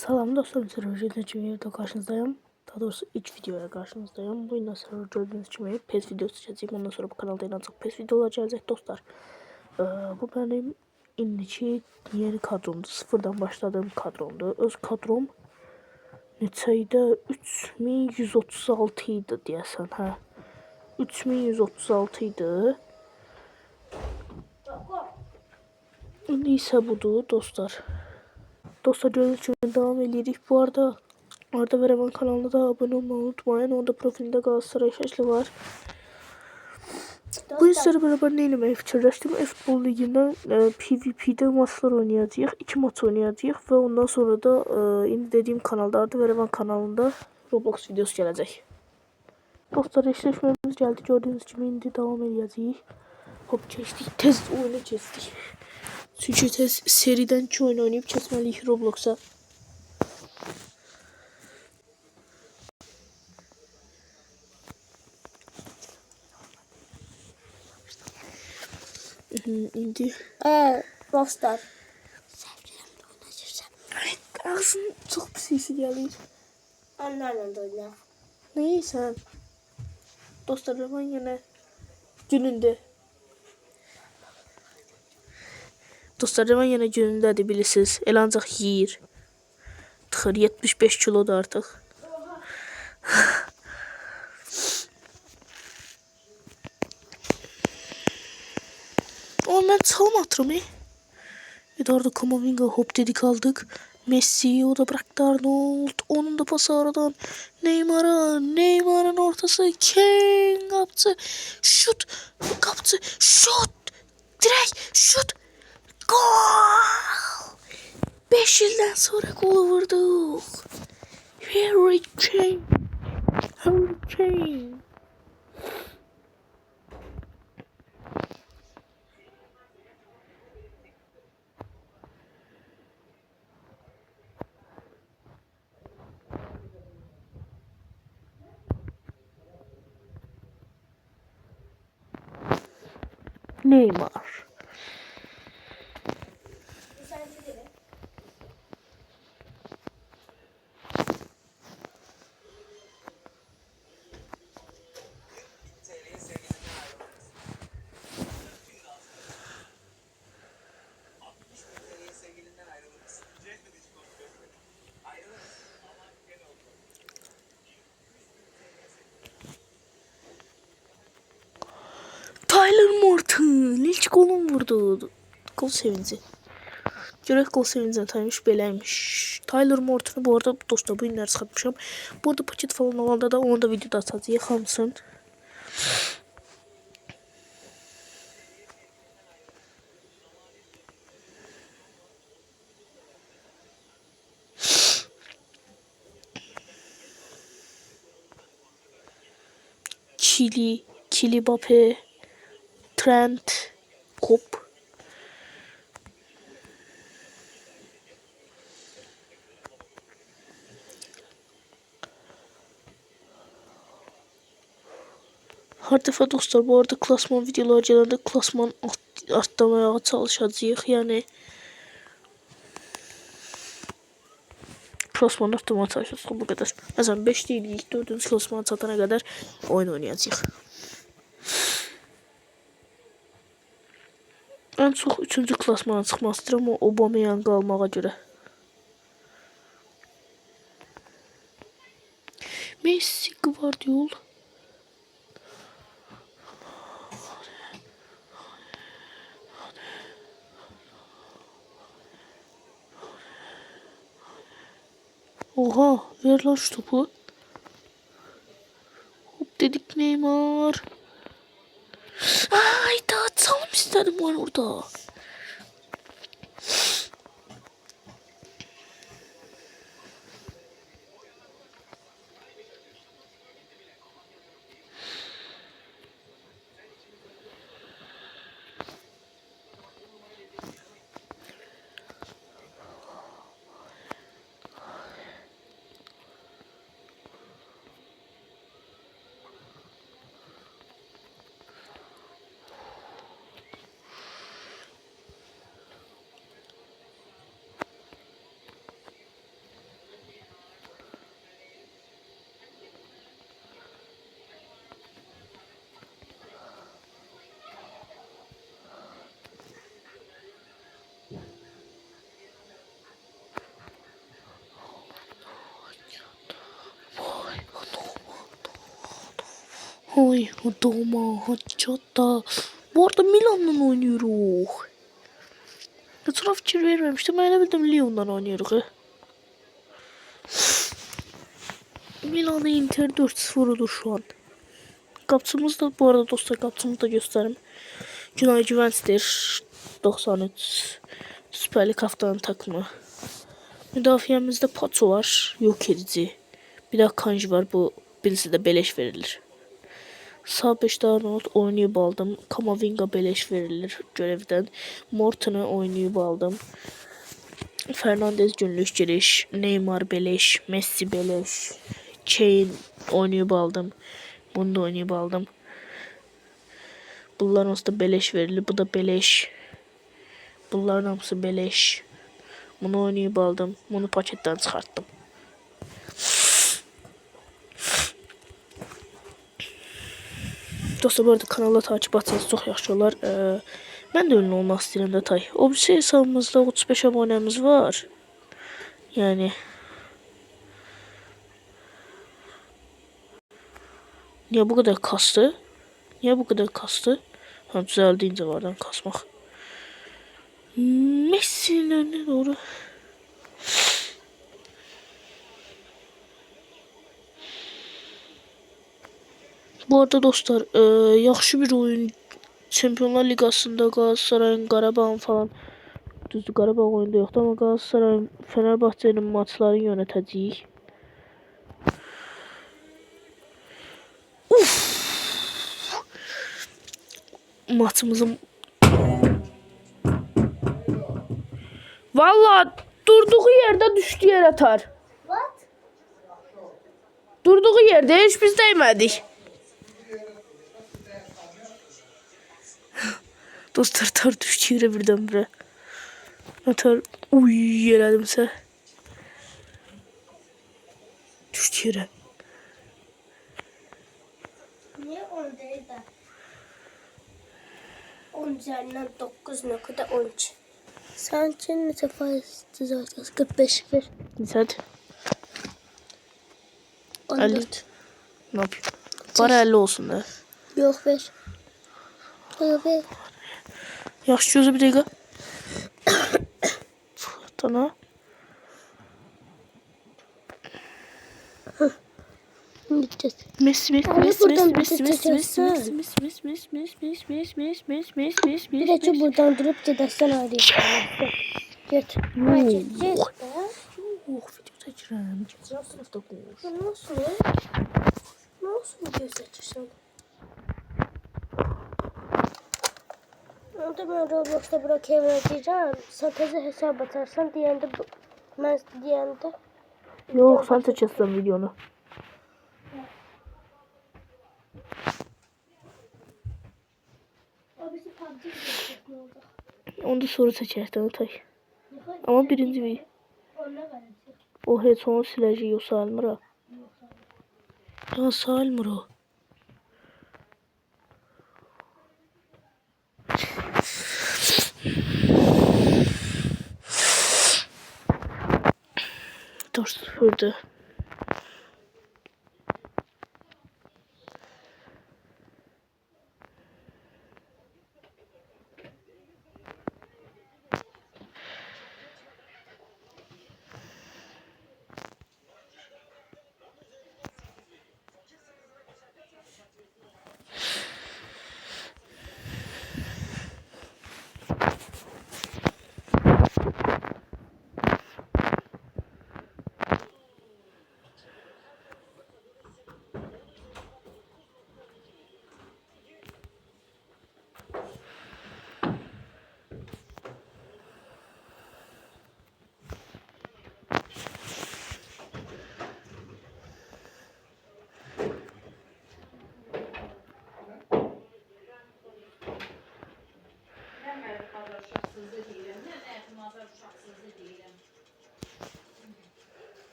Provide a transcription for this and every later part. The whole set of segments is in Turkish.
Salam dostlarım, Server için videoda karşınızdayım. Daha doğrusu ilk videoya karşınızdayım. Bu yine Server gördüğünüz gibi PES videosu çekeceğim. Ondan sonra bu kanalda inanacak PES videolar gelecek dostlar. Ee, bu benim indiki yeni kadromdu. Sıfırdan başladığım kadromdu. Öz kadrom neçəydə 3136 idi deyəsən, hə. 3136 idi. İndi isə budur dostlar. Dostlar gördüğünüz gibi devam ediyoruz. Bu arada Arda Vereman kanalına da abone olmayı unutmayın. Orada profilinde Galatasaray şaşlı var. Bu yüzden beraber ne elemeye fikirleştim. Futbol liginden e, PvP'de maçlar oynayacağız. iki maç oynayacağız ve ondan sonra da e, indi dediğim kanalda Arda Vereman kanalında Roblox videosu gelecek. Dostlar eşleşmemiz geldi. Gördüğünüz gibi indi devam edeceğiz. Hop geçtik. Tez oyunu geçtik. Çünkü seriden iki oyun oynayıp kesmeliyik Roblox'a. İndi. Ee, dostlar. Ağzın çok pis sesi geliyor. Onlarla da oynar. Neyse. Dostlar ben yine gününde. Dostlar ben yine günündədir bilirsiniz. El ancaq yeyir. Tıxır 75 kilodur artıq. Oğlum ben çalım atıyorum he. Eduardo Camavinga hop dedik aldık. Messi o da bıraktı Arnold. Onun da pası aradan Neymar'a. Neymar'ın ortası. Kane kaptı. Şut. Kaptı. Şut. Direkt şut. Gol. 5 yıldan sonra gol vurduk. Harry Kane. Harry Kane. Neymar. Morton ilk golun vurdu. Gol sevinci. Görək gol sevincini tanımış beləmiş. Tyler Morton'u bu arada dostlar bu günləri çıxartmışam. Bu arada paket falan olanda da onu da videoda atacağıq hamısın. Kili, Kili Bape, Trent, Kop. Her defa dostlar bu arada klasman videolar gelende klasman art, artlamaya çalışacağıq. Yani klasman artlamaya çalışacağıq bu kadar. Mesela 5 değil 4. klasman çatana kadar oyun oynayacağıq. En çok 3. klasmana çıxmaq istəyirəm o Aubameyang almağa görə. Messi, Guardiola. Oha, ver lan şu topu. Hop dedik Neymar. İstedim var orada. Ay Roma, Haccata. Bu arada Milan'la oynuyoruz. Etraf fikir vermemiştim. Ben bildim Lyon'la oynuyoruz. he. Milan'a Inter 4-0 olur şu an. Kapçımız da bu arada dostlar kapçımızı da göstereyim. Günay Juventus'tir. 93 Süper Lig haftanın takımı. Müdafiyemizde Pato var. Yok edici. Bir daha Kanji var. Bu birisi de beleş verilir. Sağ beşte Arnold oynayıp aldım. Kamavinga beleş verilir görevden. Morton'u oynayıp aldım. Fernandez günlük giriş. Neymar beleş. Messi beleş. Kane oynayıp aldım. Bunu da oynayıp aldım. Bunların da beleş verilir. Bu da beleş. Bunların hamısı beleş. Bunu oynayıp aldım. Bunu paketten çıkarttım. Dostlar bu arada kanala takip atsanız çox yaxşı olar. E, mən də ünlü olmaq istəyirəm də tay. Obsi şey hesabımızda 35 abonəmiz var. Yəni Niyə bu qədər kastı? Niyə bu qədər kastı? Ha düzəldiyincə vardan kasmaq. Messi'nin önüne doğru Bu arada dostlar, e, yaxşı bir oyun Çempionlar Liqasında Qalatasarayın, Qarabağın falan düzdür Qarabağ oyunda yoxdur amma Qalatasarayın, Fenerbahçenin maçlarını yönətəcəyik. Uf! Maçımızın Valla durduğu yerde düştü yer atar. What? Durduğu yerde hiç biz değmedik. Dostlar tar düştü yere birdenbire. Atar uy yeredimse. Düştü yere. Niye 10 değil de? 10 üzerinden 9.13. Sanki ne faiz zaten 45 bir. Hadi. 14. Ne yapayım? Para 50 olsun da. Yok ver. Yok ver. Gözü bir dəqiqə. Tana. Gideceğiz. Abi Messi buradan Messi bir Messi Messi çekeceksin. Messi Messi Messi Messi Messi Messi Messi Messi Messi Messi Messi Bir de buradan durup gidersen arayayım. Git. Oh video çəkirəm. Keçən sınıfda qoş. Nasıl? Nasıl göz açırsan? Muhtemelen Roblox'ta Burak Evren'e Santeze hesap atarsan diyen de ben diyen de Yok sen seçersin videonu. Onda soru seçersin Atay. Ama birinci bir. O he sonra silajı yok salmır ha. Ya salmır o. durdu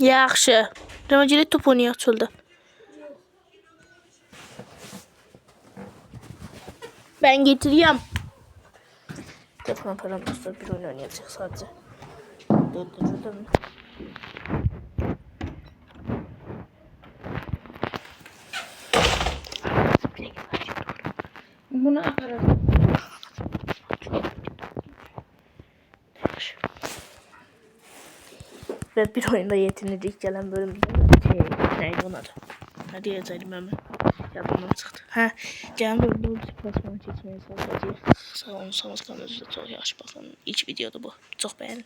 Yaxşı. Demək gələ top oynayaq çöldə. Ben getireyim. Telefon falan dostlar bir oyun oynayacak sadece. Döndürürdüm. Bunu aparalım. Ve bir oyunda yetinecek gelen bölümde şey, neydi onun adı? Ne diyecektim hemen. Yadımdan çıktı. Ha, gelen bölümde bu basmanı çekmeye çalışacağız. Sağ olun, sağ olun, kanalınızda çok yaxşı bakın. İlk videoda bu. Çok beğenin.